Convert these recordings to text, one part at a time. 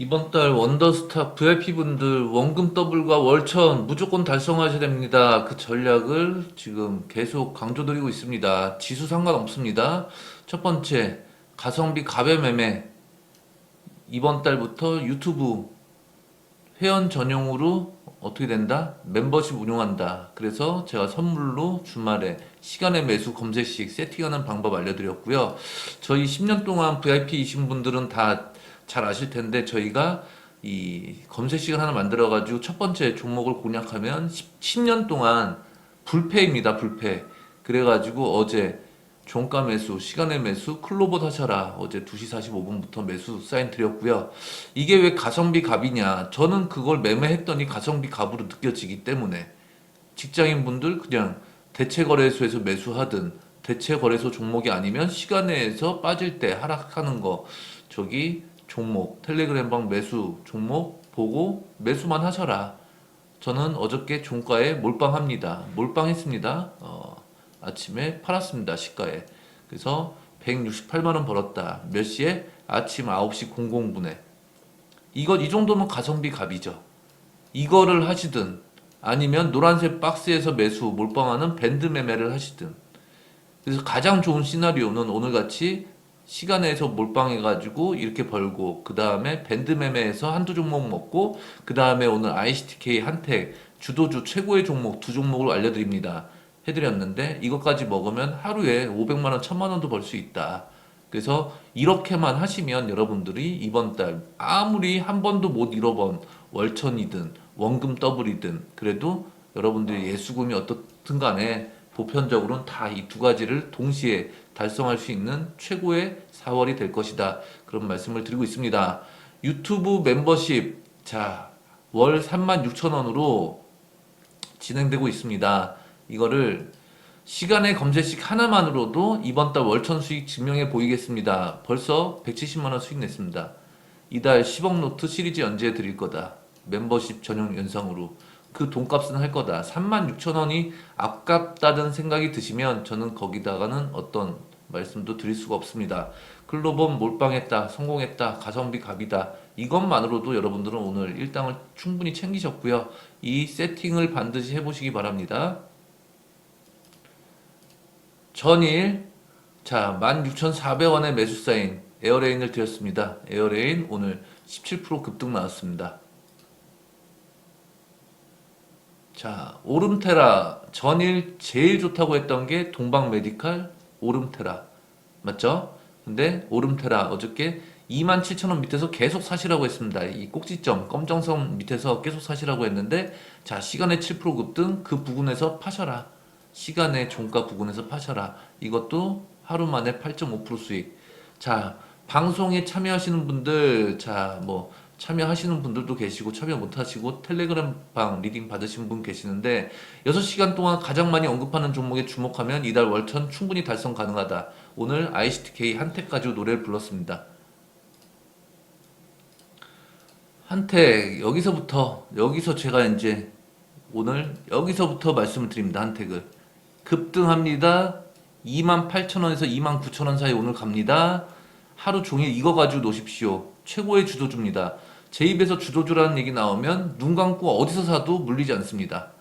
이번 달 원더스타 VIP 분들 원금 더블과 월천 무조건 달성하셔야 됩니다. 그 전략을 지금 계속 강조드리고 있습니다. 지수 상관없습니다. 첫 번째, 가성비 가베 매매. 이번 달부터 유튜브 회원 전용으로 어떻게 된다? 멤버십 운영한다. 그래서 제가 선물로 주말에 시간의 매수 검색식 세팅하는 방법 알려드렸고요. 저희 10년 동안 VIP이신 분들은 다 잘 아실 텐데 저희가 이 검색식을 하나 만들어 가지고 첫 번째 종목을 공략하면 10, 년 동안 불패입니다. 불패. 그래 가지고 어제 종가 매수, 시간의 매수, 클로버 사셔라. 어제 2시 45분부터 매수 사인 드렸고요. 이게 왜 가성비 갑이냐? 저는 그걸 매매했더니 가성비 갑으로 느껴지기 때문에 직장인 분들 그냥 대체 거래소에서 매수하든 대체 거래소 종목이 아니면 시간에서 빠질 때 하락하는 거 저기 종목 텔레그램방 매수 종목 보고 매수만 하셔라. 저는 어저께 종가에 몰빵합니다. 몰빵했습니다. 어, 아침에 팔았습니다. 시가에. 그래서 168만 원 벌었다. 몇 시에? 아침 9시 00분에. 이거 이 정도면 가성비 갑이죠. 이거를 하시든 아니면 노란색 박스에서 매수 몰빵하는 밴드 매매를 하시든 그래서 가장 좋은 시나리오는 오늘 같이 시간에서 몰빵해가지고 이렇게 벌고 그 다음에 밴드 매매에서 한두 종목 먹고 그 다음에 오늘 ICTK 한택 주도주 최고의 종목 두 종목을 알려드립니다. 해드렸는데 이것까지 먹으면 하루에 500만 원, 1000만 원도 벌 수 있다. 그래서 이렇게만 하시면 여러분들이 이번 달 아무리 한 번도 못 잃어본 월천이든 원금 더블이든 그래도 여러분들이 예수금이 어떻든 간에 보편적으로는 다 이 두 가지를 동시에 달성할 수 있는 최고의 4월이 될 것이다. 그런 말씀을 드리고 있습니다. 유튜브 멤버십 자, 월 36,000원으로 진행되고 있습니다. 이거를 시간의 검색식 하나만으로도 이번 달 월천 수익 증명해 보이겠습니다. 벌써 170만 원 수익 냈습니다. 이달 10억 노트 시리즈 연재해 드릴 거다. 멤버십 전용 연상으로 그 돈값은 할 거다. 36,000원이 아깝다는 생각이 드시면 저는 거기다가는 어떤 말씀도 드릴 수가 없습니다. 글로범 몰빵했다, 성공했다, 가성비 갑이다. 이것만으로도 여러분들은 오늘 일당을 충분히 챙기셨고요. 이 세팅을 반드시 해보시기 바랍니다. 전일 자 16,400원의 매수 사인 에어레인을 드렸습니다. 에어레인 오늘 17% 급등 나왔습니다. 자 오름테라 전일 제일 좋다고 했던 게 동방 메디칼 오름테라 맞죠? 근데 오름테라 어저께 27,000원 밑에서 계속 사시라고 했습니다. 이 꼭지점 검정선 밑에서 계속 사시라고 했는데 자 시간에 7% 급등 그 부근에서 파셔라. 시간의 종가 부근에서 파셔라. 이것도 하루 만에 8.5% 수익. 자, 방송에 참여하시는 분들, 자, 뭐, 참여하시는 분들도 계시고, 참여 못 하시고, 텔레그램 방 리딩 받으신 분 계시는데, 6시간 동안 가장 많이 언급하는 종목에 주목하면 이달 월천 충분히 달성 가능하다. 오늘 ICTK 가지고 노래를 불렀습니다. 한택, 여기서부터, 여기서 제가 이제 오늘 여기서부터 말씀을 드립니다. 한택을. 급등합니다. 28,000원에서 29,000원 사이 오늘 갑니다. 하루 종일 이거 가지고 노십시오. 최고의 주도주입니다. 제 입에서 주도주라는 얘기 나오면 눈 감고 어디서 사도 물리지 않습니다.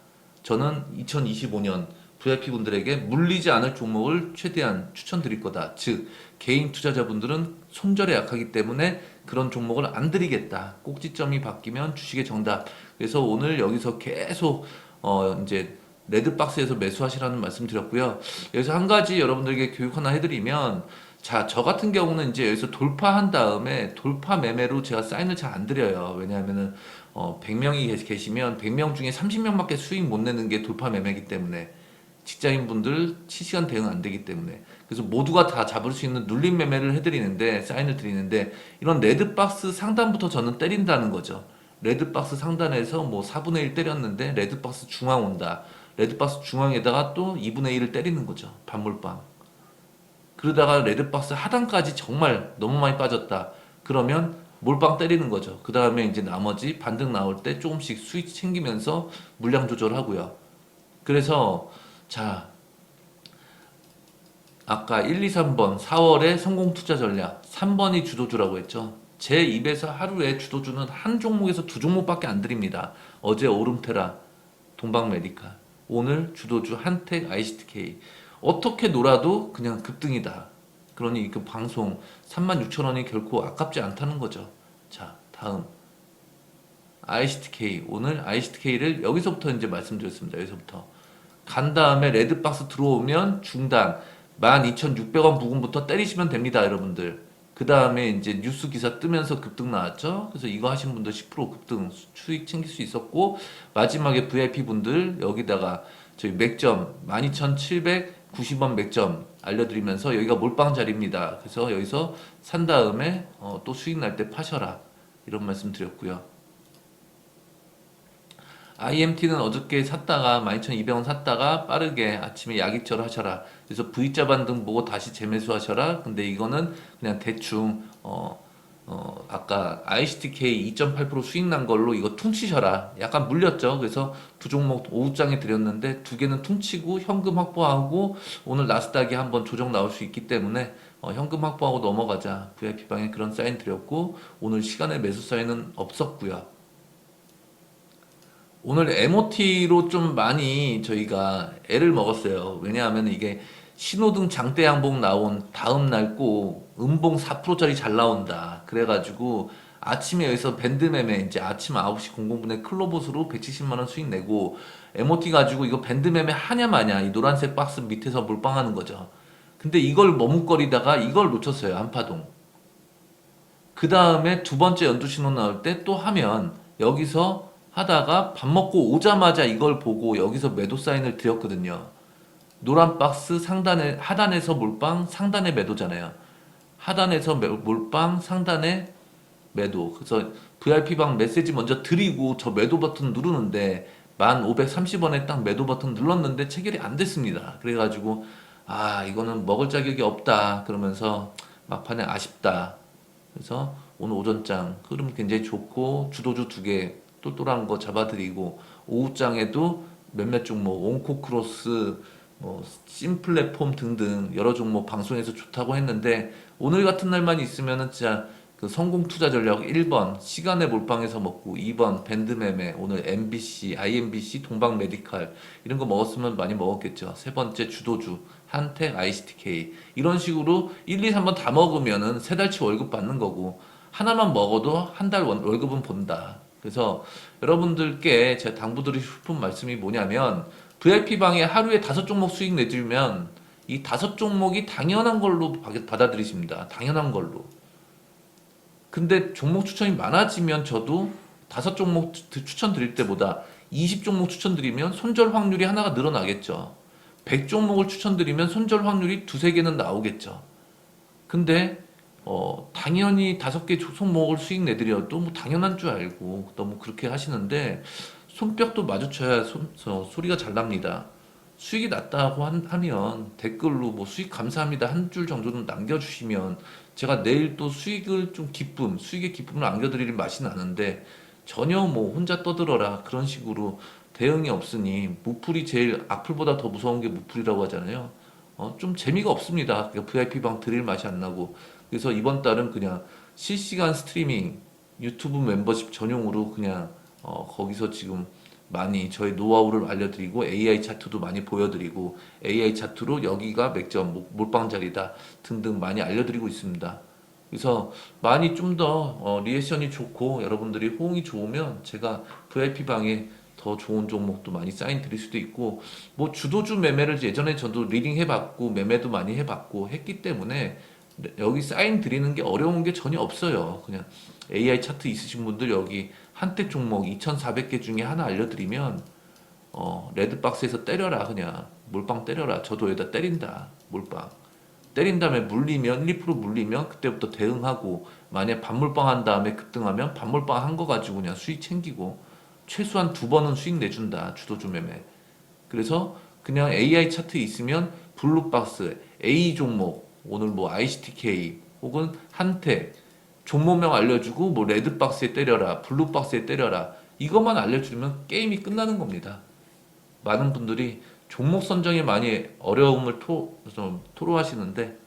저는 2025년 VIP 분들에게 물리지 않을 종목을 최대한 추천드릴 거다. 즉, 개인 투자자분들은 손절에 약하기 때문에 그런 종목을 안 드리겠다. 꼭지점이 바뀌면 주식의 정답. 그래서 오늘 여기서 계속, 어, 이제, 레드박스에서 매수하시라는 말씀 드렸고요. 여기서 한 가지 여러분들에게 교육 하나 해드리면, 자, 저 같은 경우는 이제 여기서 돌파한 다음에 돌파 매매로 제가 사인을 잘 안 드려요. 왜냐하면은, 어, 100명이 계시면 100명 중에 30명밖에 수익 못 내는 게 돌파 매매이기 때문에 직장인분들 실시간 대응 안 되기 때문에 그래서 모두가 다 잡을 수 있는 눌림 매매를 해드리는데 사인을 드리는데 이런 레드박스 상단부터 저는 때린다는 거죠. 레드박스 상단에서 뭐 4분의 1 때렸는데 레드박스 중앙 온다. 레드박스 중앙에다가 또 2분의 1을 때리는 거죠. 반몰빵. 그러다가 레드박스 하단까지 정말 너무 많이 빠졌다. 그러면 몰빵 때리는 거죠. 그 다음에 이제 나머지 반등 나올 때 조금씩 수익 챙기면서 물량 조절하고요. 그래서 자 아까 1, 2, 3번 4월에 성공 투자 전략 3번이 주도주라고 했죠. 제 입에서 하루에 주도주는 한 종목에서 두 종목밖에 안 드립니다. 어제 오름테라, 동방메디카, 오늘 주도주 한택, ICTK. 어떻게 놀아도 그냥 급등이다. 그러니 그 방송 36,000원이 결코 아깝지 않다는 거죠. 자, 다음. ICTK. 오늘 ICTK를 여기서부터 이제 말씀드렸습니다. 여기서부터. 간 다음에 레드박스 들어오면 중단. 12,600원 부근부터 때리시면 됩니다, 여러분들. 그 다음에 이제 뉴스 기사 뜨면서 급등 나왔죠. 그래서 이거 하신 분들 10% 급등 수- 수익 챙길 수 있었고 마지막에 VIP 분들 여기다가 저희 맥점 12,790원 맥점 알려드리면서 여기가 몰빵 자리입니다. 그래서 여기서 산 다음에 어, 또 수익 날 때 파셔라 이런 말씀 드렸고요. IMT는 어저께 샀다가 12,200원 샀다가 빠르게 아침에 약입절 하셔라. 그래서 V자 반등 보고 다시 재매수 하셔라. 근데 이거는 그냥 대충 어, 어 아까 ICTK 2.8% 수익 난 걸로 이거 퉁치셔라. 약간 물렸죠. 그래서 두 종목 오후장에 드렸는데 두 개는 퉁치고 현금 확보하고 오늘 나스닥이 한번 조정 나올 수 있기 때문에 어, 현금 확보하고 넘어가자. VIP 방에 그런 사인 드렸고 오늘 시간에 매수 사인은 없었고요. 오늘 MOT로 좀 많이 저희가 애를 먹었어요. 왜냐하면 이게 신호등 장대 양봉 나온 다음 날 꼭 음봉 4%짜리 잘 나온다. 그래가지고 아침에 여기서 밴드 매매 이제 아침 9시 00분에 클로봇으로 170만 원 수익 내고 MOT 가지고 이거 밴드 매매 하냐 마냐 이 노란색 박스 밑에서 몰빵하는 거죠. 근데 이걸 머뭇거리다가 이걸 놓쳤어요. 한파동. 그 다음에 두 번째 연두 신호 나올 때 또 하면 여기서 하다가 밥 먹고 오자마자 이걸 보고 여기서 매도 사인을 드렸거든요. 노란 박스 상단에 하단에서 몰빵 상단에 매도잖아요. 하단에서 매- 몰빵 상단에 매도. 그래서 VIP 방 메시지 먼저 드리고 저 매도 버튼 누르는데 1530원에 딱 매도 버튼 눌렀는데 체결이 안 됐습니다. 그래가지고 아 이거는 먹을 자격이 없다 그러면서 막판에 아쉽다. 그래서 오늘 오전장 흐름 굉장히 좋고 주도주 두 개 똘똘한 거 잡아드리고 오후장에도 몇몇 종목 온코크로스 뭐 심플랫폼 등등 여러 종목 방송에서 좋다고 했는데 오늘 같은 날만 있으면은 진짜 그 성공 투자 전략 1번 시간에 몰빵해서 먹고 2번 밴드 매매 오늘 MBC, IMBC, 동방 메디칼 이런 거 먹었으면 많이 먹었겠죠. 세 번째 주도주 한택, ICTK 이런 식으로 1, 2, 3번 다 먹으면은 세 달치 월급 받는 거고 하나만 먹어도 한 달 월급은 본다. 그래서 여러분들께 제가 당부드리고 싶은 말씀이 뭐냐면 VIP 방에 하루에 다섯 종목 수익 내주면 이 다섯 종목이 당연한 걸로 받- 받아들이십니다. 당연한 걸로. 근데 종목 추천이 많아지면 저도 다섯 종목 추- 추천드릴 때보다 20 종목 추천드리면 손절 확률이 하나가 늘어나겠죠. 100 종목을 추천드리면 손절 확률이 두세 개는 나오겠죠. 근데 어, 당연히 다섯 개 종목을 수익 내드려도 뭐 당연한 줄 알고 너무 그렇게 하시는데 손뼉도 마주쳐야 손- 저- 소리가 잘 납니다. 수익이 났다고 한- 하면 댓글로 뭐 수익 감사합니다 한 줄 정도는 남겨주시면 제가 내일 또 수익을 좀 기쁨, 수익의 기쁨을 안겨드릴 맛이 나는데 전혀 뭐 혼자 떠들어라 그런 식으로 대응이 없으니 무풀이 제일 악플보다 더 무서운 게 무풀이라고 하잖아요. 어, 좀 재미가 없습니다. VIP 방 드릴 맛이 안 나고 그래서 이번 달은 그냥 실시간 스트리밍 유튜브 멤버십 전용으로 그냥 어, 거기서 지금 많이 저희 노하우를 알려드리고 AI 차트도 많이 보여드리고 AI 차트로 여기가 맥점 몰- 몰빵 자리다 등등 많이 알려드리고 있습니다. 그래서 많이 좀더 어, 리액션이 좋고 여러분들이 호응이 좋으면 제가 VIP 방에 더 좋은 종목도 많이 사인 드릴 수도 있고 뭐 주도주 매매를 예전에 저도 리딩 해봤고 매매도 많이 해봤고 했기 때문에 여기 사인 드리는 게 어려운 게 전혀 없어요. 그냥 AI 차트 있으신 분들 여기 한때 종목 2,400개 중에 하나 알려드리면 어, 레드박스에서 때려라 그냥 몰빵 때려라. 저도 여기다 때린다 몰빵. 때린 다음에 물리면 1, 2% 물리면 그때부터 대응하고 만약 반몰빵 한 다음에 급등하면 반몰빵 한 거 가지고 그냥 수익 챙기고 최소한 두 번은 수익 내준다 주도주 매매. 그래서 그냥 AI 차트 있으면 블루박스 A 종목 오늘 뭐 ICTK 혹은 한택 종목명 알려주고 뭐 레드박스에 때려라 블루박스에 때려라 이것만 알려주면 게임이 끝나는 겁니다. 많은 분들이 종목 선정에 많이 어려움을 토, 좀 토로하시는데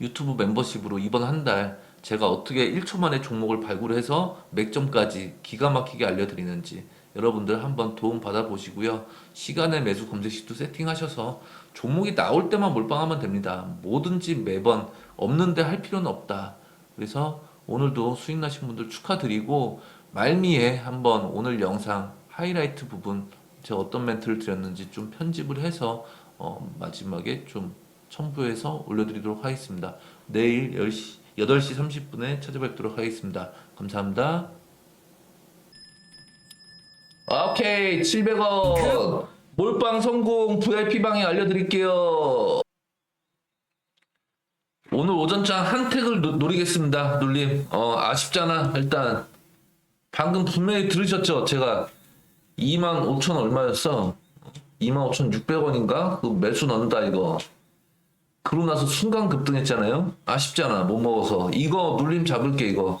유튜브 멤버십으로 이번 한 달 제가 어떻게 1초 만에 종목을 발굴해서 맥점까지 기가 막히게 알려드리는지 여러분들 한번 도움 받아보시고요. 시간의 매수 검색식도 세팅하셔서 종목이 나올 때만 몰빵하면 됩니다. 뭐든지 매번 없는데 할 필요는 없다. 그래서 오늘도 수익 나신 분들 축하드리고 말미에 한번 오늘 영상 하이라이트 부분 제가 어떤 멘트를 드렸는지 좀 편집을 해서 어, 마지막에 좀 첨부해서 올려드리도록 하겠습니다. 내일 10시, 8시 30분에 찾아뵙도록 하겠습니다. 감사합니다. 오케이, 700원. 몰빵 성공 VIP 방에 알려드릴게요. 오늘 오전장 한 택을 노, 노리겠습니다, 눌림. 어, 아쉽잖아, 일단. 방금 분명히 들으셨죠? 제가 2만 5천 얼마였어? 2만 5천 6백원인가? 그 매수 넣는다, 이거. 그러고 나서 순간 급등했잖아요? 아쉽잖아, 못 먹어서. 이거 눌림 잡을게, 이거.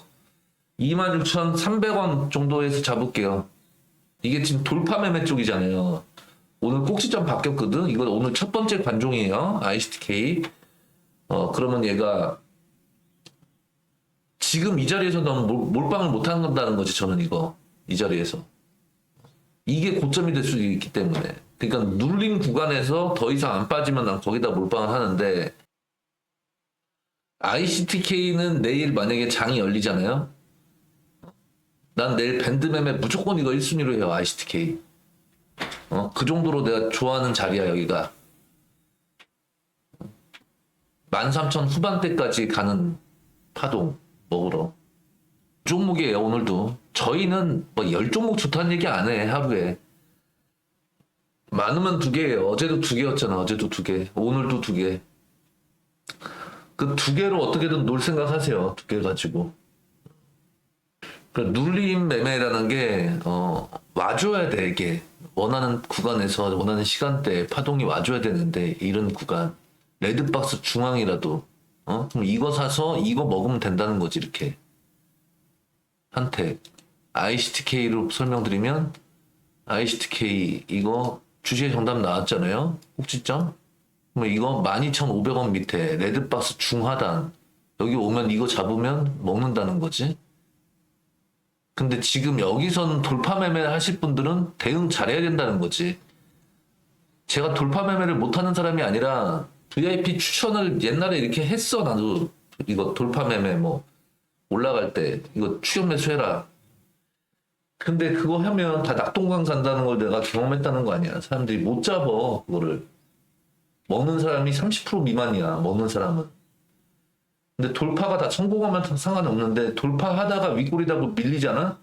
26,300원 정도에서 잡을게요. 이게 지금 돌파 매매 쪽이잖아요. 오늘 꼭지점 바뀌었거든? 이거 오늘 첫 번째 관종이에요. ICTK. 어, 그러면 얘가 지금 이 자리에서 너무 몰- 몰빵을 못 한다는 거지, 저는 이거. 이 자리에서. 이게 고점이 될수 있기 때문에. 그러니까 눌린 구간에서 더 이상 안 빠지면 난 거기다 몰빵을 하는데 ICTK는 내일 만약에 장이 열리잖아요. 난 내일 밴드 매매 무조건 이거 1순위로 해요, ICTK. 어, 그 정도로 내가 좋아하는 자리야, 여기가. 13,000 후반대까지 가는 파동 먹으러. 종목이에요, 오늘도. 저희는 뭐 10종목 좋다는 얘기 안 해, 하루에. 많으면 두 개예요. 어제도 두 개였잖아, 어제도 두 개. 오늘도 두 개. 그 두 개로 어떻게든 놀 생각 하세요, 두 개 가지고. 그 눌림 매매라는 게, 어, 와줘야 돼, 이게. 원하는 구간에서 원하는 시간대에 파동이 와줘야 되는데, 이런 구간. 레드박스 중앙이라도, 어? 그럼 이거 사서 이거 먹으면 된다는 거지, 이렇게. 한택. ICTK로 설명드리면, ICTK, 이거 주시의 정답 나왔잖아요? 꼭지점? 뭐 이거 12,500원 밑에 레드박스 중하단. 여기 오면 이거 잡으면 먹는다는 거지. 근데 지금 여기선 돌파 매매 하실 분들은 대응 잘해야 된다는 거지. 제가 돌파 매매를 못하는 사람이 아니라 VIP 추천을 옛날에 이렇게 했어 나도 이거 돌파 매매 뭐 올라갈 때 이거 추격 매수해라. 근데 그거 하면 다 낙동강 산다는 걸 내가 경험했다는 거 아니야. 사람들이 못 잡어 그거를. 먹는 사람이 30% 미만이야. 먹는 사람은. 근데 돌파가 다 성공하면 다 상관없는데 돌파하다가 윗골이다고 밀리잖아.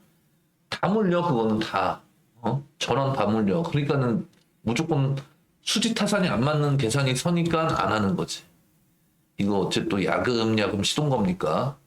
다 물려 그거는 다. 어? 전원 다 물려. 그러니까는 무조건 수지 타산이 안 맞는 계산이 서니까 안 하는 거지. 이거 또 야금야금 시동 겁니까?